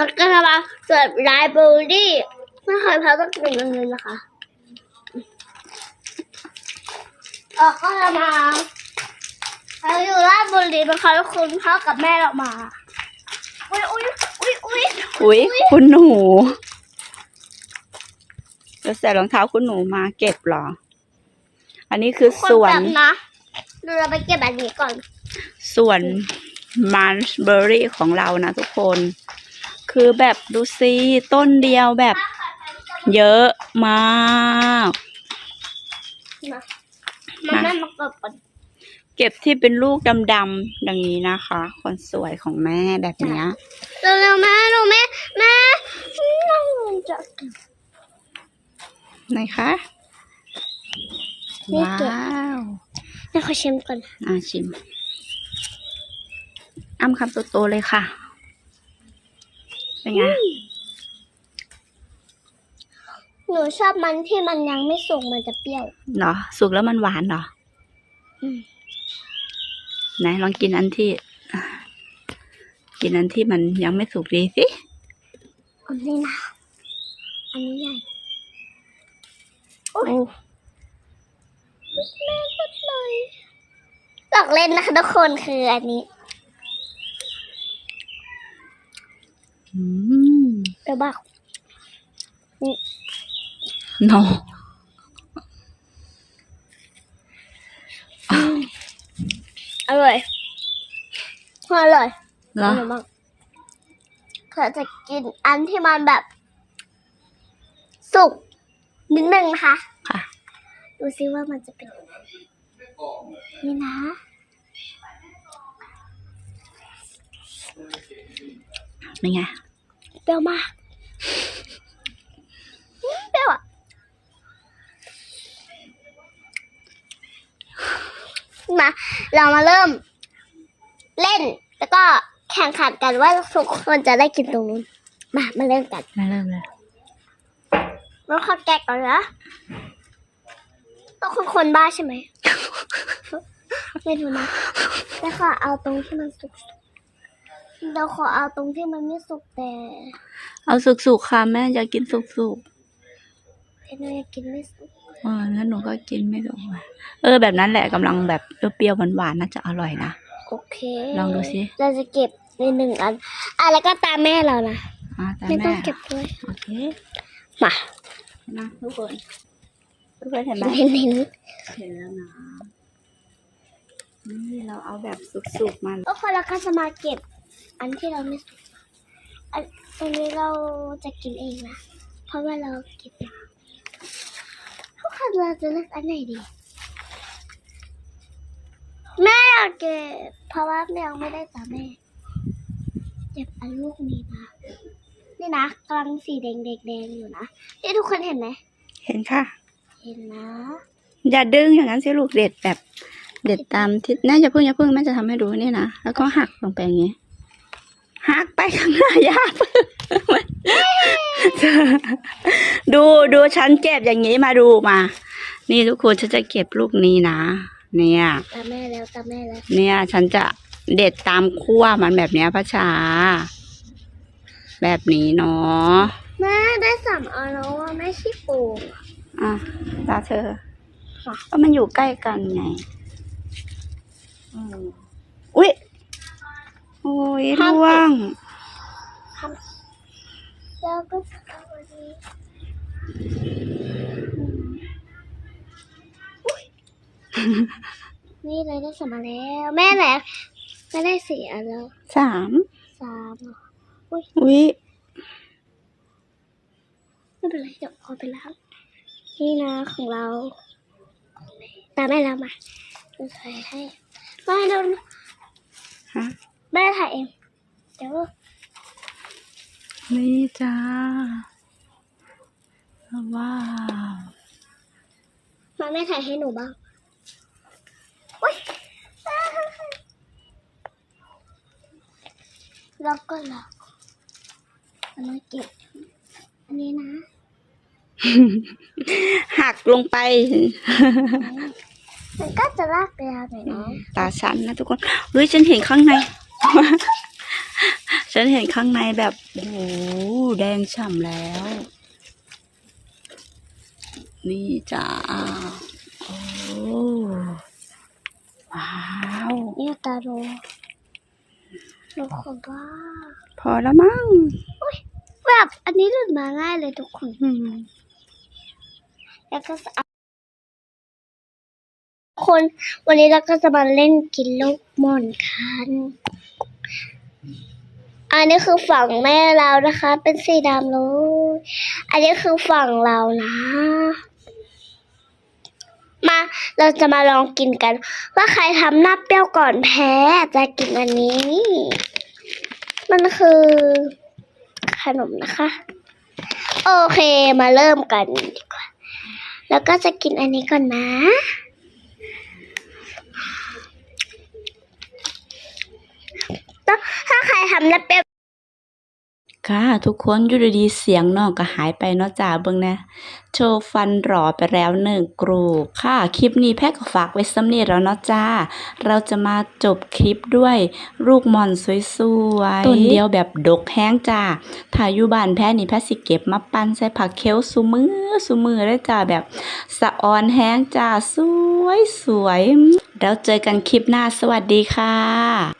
มันก็จะมาเสิร์ฟไลบรารีไม่เคยพาต้องกินอันนี้นะคะเออก็จะมาเราอยู่ราชบุรีนะคะแล้วคุณพ่อกับแม่เรามา อุ้ยอุ้ยอุ้ยอุ้ยอุ้ยคุณหนูเราใส่รองเท้าคุณหนูมาเก็บเหรอ อันนี้คือคนสวนแบบนะดูเราไปเก็บแบบนี้ก่อน สวนมันเบอร์รี่ของเรานะทุกคน คือแบบดูซิต้นเดียวแบบเยอะมากมันไม่มาเกิดก่อนเก็บที่เป็นลูกดำๆดังนี้นะคะ คนสวยของแม่แบบเนี้ยเร็วๆแม่เร็วแม่แม่จะไหนคะนี่ว้าเก็บวแม่ขอชิมก่อนอ่าชิมอ้ำคำโตๆเลยค่ะ เป็นไง หนูชอบมันที่มันยังไม่สุกมันจะเปรี้ยว เหรอ สุกแล้วมันหวานเหรออืม ไหนลองกินอันที่อะกินอันที่มันยังไม่สุกดีสิอันนี้นะ อันนี้ใหญ่ โอ้แม่ก็เลยหลอกเล่นนะคะทุกคนคืออันนี้ อืมเดี๋ยวบอกโนอร่อยอร่อยเหรออร่อยมากเธอจะกินอันที่มันแบบ สุกนิดนึงนะคะค่ะ ดูซิว่ามันจะเป็นยังไงนี่นะ เป็นไงเปรี้ยวมากอืมเปรี้ยวอะมาเรามาเริ่ม เล่นแล้วก็แข่งขันกันว่าทุกคนจะได้กินตรงนู้นมามาเริ่มกันมาเริ่มเลยแล้วขอแกะก่อนนะต้องคนคนบ้าใช่ไหมไม่รู้นะแล้วขอเอาตรงที่มันสุกๆ เราขอเอาตรงที่มันไม่สุกแต่ เอาสุกๆค่ะแม่อยากกินสุกเอ็นอยากกินไม่สุกๆเออแล้วหนูก็กินไม่สุกอะเออ แบบนั้นแหละกำลังแบบเปรี้ยวๆหวานๆน่าจะอร่อยนะ โอเคลองดูสิ เราจะเก็บในหนึ่งอันอะแล้วก็ตามแม่เรานะอ่าแต่ไม่ต้แม่องเก็บด้วยโอเคมานะทุกคนทุกคนเห็นไหมเห็นเห็นเห็นแล้วนะนี่เราเอาแบบสุกๆมา ก็คนเราก็จะมาเก็บ อันที่เราไม่สุกอันตรงนี้เราจะกินเองนะ เพราะว่าเราเก็บมาทุกคนเราจะเลือกอันไหนดีแม่อยากเก็บเพราะว่าแมวไม่ได้ตามแม่เก็บอันลูกนี้นะนี่นะกำลังสีแดงแดงแดงอยู่นะนี่ทุกคนเห็นไหมเห็นค่ะ เห็นนะ อย่าดึงอย่างนั้นสิลูกเด็ดแบบ เด็ดตามที่น่าจะพึ่งอย่าพึ่งแม่จะทำให้ดูนี่นะแล้วก็หักลงไปอย่างงี้ หักไปข้างหน้ายากดูดูฉันเก็บอย่างนี้มาดูมา นี่ทุกคนฉันจะเก็บลูกนี้นะ เนี่ย ตามแม่แล้วตามแม่แล้วเนี่ย ฉันจะเด็ดตามขั้วมันแบบเนี้ยพระชา แบบนี้เนาะแม่ได้สามอันแล้วว่าแม่ขี้โกงอะตาเธอค่ะก็มันอยู่ใกล้กันไง อืมอุ๊ย โอ้ยร่วง แล้วก็เอาอันนี้อุ๊ยนี่เลยได้สามอันแล้ว แม่แหละไม่ได้สี่อันแล้วสามสามเหรออุ๊ยไม่เป็นไรเดี๋ยวเอาไปล้างนี่นะของเรา ตามแม่แล้วมาดูใส่ให้แม่ดูฮะแม่ ถ่ายเอง เดี๋ยวนี่จ้า ว้าวมาแม่ถ่ายให้หนูบ้างอุ้ยล็อกก็ล็อกเอามาเก็บ อันนี้นะ หักลงไป มันก็จะลากไปเอาหน่อยนะตาฉันนะทุกคน เฮ้ย ฉันเห็นข้างใน ฉันเห็นข้างในแบบโอ้โหแดงฉ่ำแล้ว นี่จ้าโอ้ว้าวเนี่ยตาโรลูกของบ้าพอแล้วมั้งแบบอันนี้หลุดมาง่ายเลยทุกคนอืมแล้วก็เอาคนวันนี้เราก็จะมาเล่นกินลูกหม่อนกัน อันนี้คือฝั่งแม่เรานะคะ เป็นสีดำเลย อันนี้คือฝั่งเรานะ มาเราจะมาลองกินกัน ว่าใครทำหน้าเปรี้ยวก่อนแพ้จะกินอันนี้ มันคือขนมนะคะ โอเคมาเริ่มกันดีกว่า แล้วก็จะกินอันนี้ก่อนนะ ถ้าใครทำแล้วเป็นค่ะทุกคนอยู่ดีๆเสียงน้องก็หายไปเนาะจ้าเบิ่งนะโชว์ฟันหล่อไปแล้วหนึ่งกรูปค่ะ คลิปนี้แพ็กก็ฝากไว้สำเนีแล้วเนาะจ้า เราจะมาจบคลิปด้วยลูกมอนสวยๆต้นเดียวแบบดกแห้งจ้าถ้าอยู่บ้านแพ้นี่แพ้สิเก็บมาปั้นใส่ผักเคี้ยวสุมือสุมือได้จ้าแบบสะออนแห้งจ้าสวยสวยๆแล้วเจอกันคลิปหน้าสวัสดีค่ะ